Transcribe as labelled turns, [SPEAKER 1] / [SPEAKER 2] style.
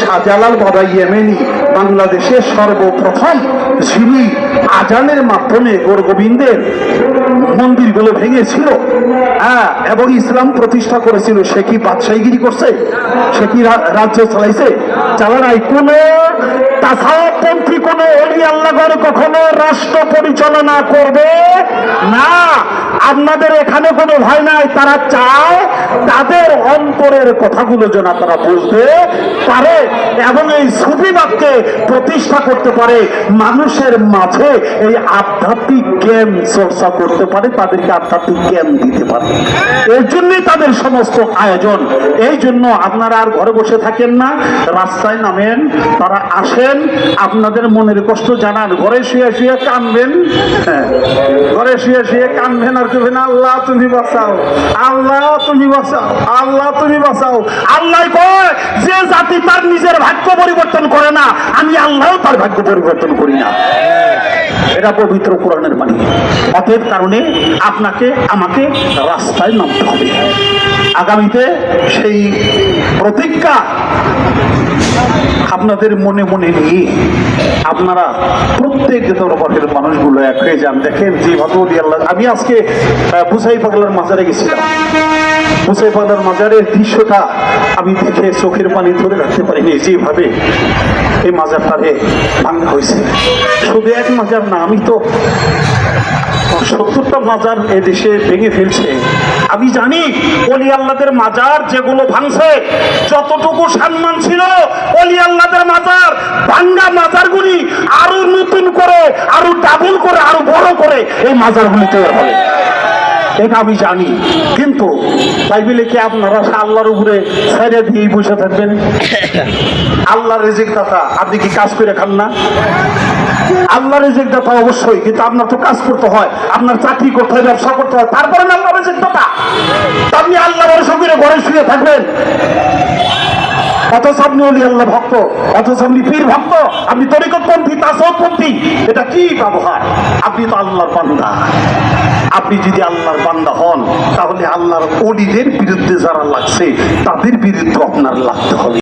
[SPEAKER 1] শাহজালাল বাবা ইয়েমেনি বাংলাদেশের সর্বপ্রথম যিনি আজানের মাধ্যমে গোর গোবিন্দের মন্দিরগুলো ভেঙেছিল হ্যাঁ এবং ইসলাম প্রতিষ্ঠা করেছিল, সে কি বাদশাহীগিরি করছে? সে কি রাজ্য চালাইছে? চালা নাই। কোন কোন অলি আল্লাহর কখনো রাষ্ট্র পরিচালনা করবে না। আপনাদের এখানে কোনো ভয় নাই, তারা চায় তাদের অন্তরের কথাগুলো যেন তারা বুঝতে পারে এবং এই সুফিবাদকে প্রতিষ্ঠা করতে পারে, মানুষের মাঝে এই আধ্যাত্মিক জ্ঞান চর্চা করতে পারে, তাদেরকে আধ্যাত্মিক জ্ঞান দিতে পারে। এর জন্যই তাদের সমস্ত আয়োজন। এই জন্য আপনারা আর ঘরে বসে থাকেন না, রাস্তায় নামেন, তারা আসেন, আপনাদের মনের কষ্ট জানান, ঘরে শুয়ে শুয়ে কানবেন। হ্যাঁ। ঘরে শুয়ে শুয়ে কানবেন আর কেবেন আল্লাহ, তুমি বাঁচাও। আল্লাহ, তুমি বাঁচাও। আল্লাহ, তুমি বাঁচাও। আল্লাহ কয়, যে জাতি তার নিজের ভাগ্য পরিবর্তন করে না, আমি আল্লাহ তার ভাগ্য পরিবর্তন করি না। এটা পবিত্র কোরআনের বাণী। অতএব কারণে আপনাকে, আমাকে রাস্তায় নামতে হবে। আগামীতে সেই প্রতিজ্ঞা আপনাদের মনে মনে নিয়ে আপনারা প্রত্যেক দরবারের মানুষগুলো এক হয়ে যান। দেখেন যেভাবে ওলি আল্লাহ আমি আজকে বুসাই পাগলার মাজারে গেছিলাম। বুসাই পাগলার মাজারের দৃশ্যটা আমি দেখে চোখের পানি ধরে রাখতে পারিনি, যেভাবে এই মাজারটারে ভাঙা হয়েছে। শুধু এক মাজার না, আমি তো সত্তরটা মাজার এদেশে ভেঙে ফেলছে। আমি জানি অলি মাজার যেগুলো ভাঙছে, যতটুকু সম্মান ছিল অলি মাজার, ভাঙ্গা মাজারগুলি আরও নতুন করে, আরও ডাবল করে, আরও বড় করে এই মাজারগুলি তৈরি হবে। এটা আমি জানি। কিন্তু বাইবেলে কি আপনারা আল্লাহর উপরে ছেড়ে দিয়ে বসে থাকবেন? আল্লাহ রেজিক দাতা আপনি কি কাজ করে খান না? আল্লাহ রেজেক দাতা অবশ্যই, কিন্তু আপনার তো কাজ করতে হয়, আপনার চাকরি করতে হয়, ব্যবসা করতে হয়, তারপরে আল্লাহ রেজেক দাতা আপনি আল্লাহ ঘরে শুয়ে থাকবেন। অথচ আপনি অলি আল্লাহ ভক্ত, অথচ আপনি পীর ভক্ত, আপনি তরিকতপন্থী তাসপন্থী এটা কি ব্যবহার? আপনি তো আল্লাহর বান্দা। আপনি যদি আল্লাহর বান্দা হন, তাহলে আল্লাহর অলিদের বিরুদ্ধে যারা লাগছে, তাদের বিরুদ্ধে আপনার লাগতে হবে।